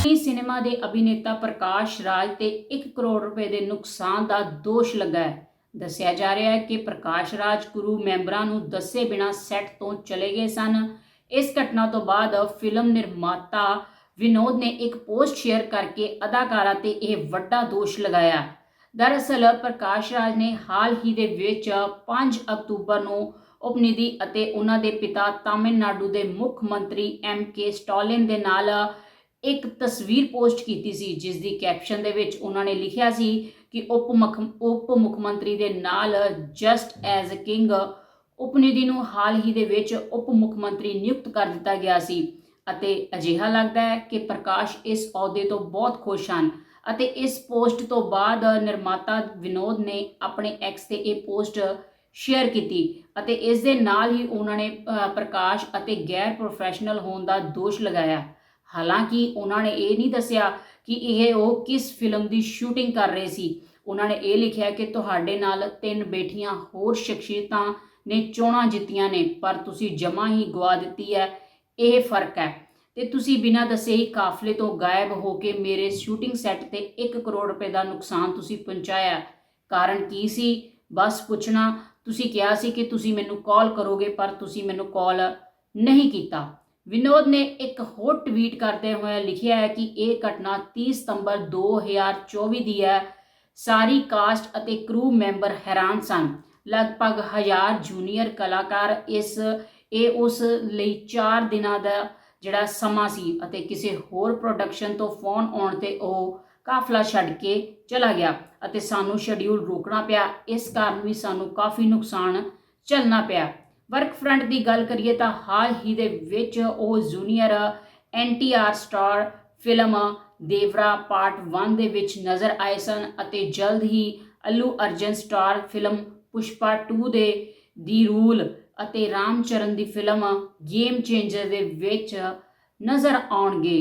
Hindi cinema ਦੇ ਅਭਿਨੇਤਾ ਪ੍ਰਕਾਸ਼ ਰਾਜ ਤੇ 1 ਕਰੋੜ ਰੁਪਏ ਦੇ ਨੁਕਸਾਨ ਦਾ ਦੋਸ਼ ਲੱਗਾ ਹੈ। ਦੱਸਿਆ ਜਾ ਰਿਹਾ ਹੈ ਕਿ ਪ੍ਰਕਾਸ਼ ਰਾਜ ਗੁਰੂ ਮੈਂਬਰਾਂ ਨੂੰ ਦੱਸੇ ਬਿਨਾਂ ਸੈੱਟ ਤੋਂ ਚਲੇ ਗਏ ਸਨ। ਇਸ ਘਟਨਾ ਤੋਂ ਬਾਅਦ ਫਿਲਮ ਨਿਰਮਾਤਾ ਵਿਨੋਦ ਨੇ ਇੱਕ ਪੋਸਟ ਸ਼ੇਅਰ ਕਰਕੇ ਅਦਾਕਾਰਾ ਤੇ ਇਹ ਵੱਡਾ ਦੋਸ਼ ਲਗਾਇਆ। ਦਰਅਸਲ ਪ੍ਰਕਾਸ਼ ਰਾਜ ਨੇ ਹਾਲ ਹੀ ਦੇ ਵਿੱਚ 5 ਅਕਤੂਬਰ ਨੂੰ ਉਪਨਿਧੀ ਅਤੇ ਉਹਨਾਂ ਦੇ ਪਿਤਾ ਤਾਮਿਲਨਾਡੂ ਦੇ ਮੁੱਖ ਮੰਤਰੀ ਐਮ ਕੇ ਸਟਾਲਿਨ ਦੇ ਨਾਲ ਇੱਕ ਤਸਵੀਰ ਪੋਸਟ ਕੀਤੀ ਸੀ, ਜਿਸ ਦੀ ਕੈਪਸ਼ਨ ਦੇ ਵਿੱਚ ਉਹਨਾਂ ਨੇ ਲਿਖਿਆ ਸੀ ਕਿ ਉਪ ਮੁੱਖ ਉਪ ਮੁੱਖ ਮੰਤਰੀ ਦੇ ਨਾਲ just as a king Upnidhi ਨੂੰ ਹਾਲ ਹੀ ਦੇ ਵਿੱਚ ਉਪ ਮੁੱਖ ਮੰਤਰੀ ਨਿਯੁਕਤ ਕਰ ਦਿੱਤਾ ਗਿਆ ਸੀ। ਅਤੇ ਅਜਿਹਾ ਲੱਗਦਾ ਹੈ ਕਿ ਪ੍ਰਕਾਸ਼ ਇਸ ਅਹੁਦੇ ਤੋਂ ਬਹੁਤ ਖੁਸ਼ ਹਨ ਅਤੇ ਇਸ ਪੋਸਟ ਤੋਂ ਬਾਅਦ ਨਿਰਮਾਤਾ ਵਿਨੋਦ ਨੇ ਆਪਣੇ ਐਕਸ ਤੇ ਇਹ ਪੋਸਟ ਸ਼ੇਅਰ ਕੀਤੀ ਅਤੇ ਇਸ ਦੇ ਨਾਲ ਹੀ ਉਹਨਾਂ ਨੇ ਪ੍ਰਕਾਸ਼ ਅਤੇ ਗੈਰ ਪ੍ਰੋਫੈਸ਼ਨਲ ਹੋਣ ਦਾ ਦੋਸ਼ ਲਗਾਇਆ। ਹਾਲਾਂਕਿ ਉਹਨਾਂ ਨੇ ਇਹ ਨਹੀਂ ਦੱਸਿਆ ਕਿ ਇਹ ਉਹ ਕਿਸ ਫਿਲਮ ਦੀ ਸ਼ੂਟਿੰਗ ਕਰ ਰਹੇ ਸੀ। ਉਹਨਾਂ ਨੇ ਇਹ ਲਿਖਿਆ ਕਿ ਤੁਹਾਡੇ ਨਾਲ ਤਿੰਨ ਬੈਠੀਆਂ ਹੋਰ ਸ਼ਖਸੀਅਤਾਂ ਨੇ ਚੋਣਾਂ ਜਿੱਤੀਆਂ ਨੇ, ਪਰ ਤੁਸੀਂ ਜਮਾ ਹੀ ਗਵਾ ਦਿੱਤੀ ਹੈ। ਇਹ ਫ਼ਰਕ ਹੈ। ਤੇ ਤੁਸੀਂ ਬਿਨਾਂ ਦੱਸੇ ਹੀ ਕਾਫਲੇ ਤੋਂ ਗਾਇਬ ਹੋ ਕੇ ਮੇਰੇ ਸ਼ੂਟਿੰਗ ਸੈੱਟ ਤੇ 1 ਕਰੋੜ ਰੁਪਏ ਦਾ ਨੁਕਸਾਨ ਤੁਸੀਂ ਪਹੁੰਚਾਇਆ। ਕਾਰਨ ਕੀ ਸੀ? ਬਸ ਪੁੱਛਣਾ। ਤੁਸੀਂ ਕਿਹਾ ਸੀ ਕਿ ਤੁਸੀਂ ਮੈਨੂੰ ਕਾਲ ਕਰੋਗੇ, ਪਰ ਤੁਸੀਂ ਮੈਨੂੰ ਕਾਲ ਨਹੀਂ ਕੀਤਾ। ਵਿਨੋਦ ਨੇ ਇੱਕ ਹੋਰ ਟਵੀਟ ਕਰਦੇ ਹੋਏ ਲਿਖਿਆ ਹੈ ਕਿ ਇਹ ਘਟਨਾ 30 ਸਤੰਬਰ 2024 ਦੀ ਹੈ। ਸਾਰੀ ਕਾਸਟ ਅਤੇ ਕਰੂ ਮੈਂਬਰ ਹੈਰਾਨ ਸਨ। ਲਗਭਗ 1000 ਜੂਨੀਅਰ ਕਲਾਕਾਰ ਇਸ, ਇਹ ਉਸ ਲਈ 4 ਦਿਨਾਂ ਦਾ ਜਿਹੜਾ ਸਮਾਂ ਸੀ ਅਤੇ ਕਿਸੇ ਹੋਰ ਪ੍ਰੋਡਕਸ਼ਨ ਤੋਂ ਫੋਨ ਆਉਣ ਤੇ ਉਹ ਕਾਫਲਾ ਛੱਡ ਕੇ ਚਲਾ ਗਿਆ ਅਤੇ ਸਾਨੂੰ ਸ਼ਡਿਊਲ ਰੋਕਣਾ ਪਿਆ। ਇਸ ਕਾਰਨ ਵੀ ਸਾਨੂੰ ਕਾਫੀ ਨੁਕਸਾਨ ਝੱਲਣਾ ਪਿਆ। ਵਰਕ ਫਰੰਟ ਦੀ ਗੱਲ ਕਰੀਏ ਤਾਂ ਹਾਲ ਹੀ ਦੇ ਵਿੱਚ ਉਹ junior NTR star film Devara part 1 ਦੇ ਵਿੱਚ ਨਜ਼ਰ ਆਏ ਸਨ ਅਤੇ ਜਲਦ ਹੀ ਅੱਲੂ ਅਰਜਨ ਸਟਾਰ ਫਿਲਮ ਪੁਸ਼ਪਾ 2 ਦੇ ਦੀ ਰੂਲ ਅਤੇ ਰਾਮ ਚਰਨ ਦੀ ਫਿਲਮ ਗੇਮ ਚੇਂਜਰ ਦੇ ਵਿੱਚ ਨਜ਼ਰ ਆਉਣਗੇ।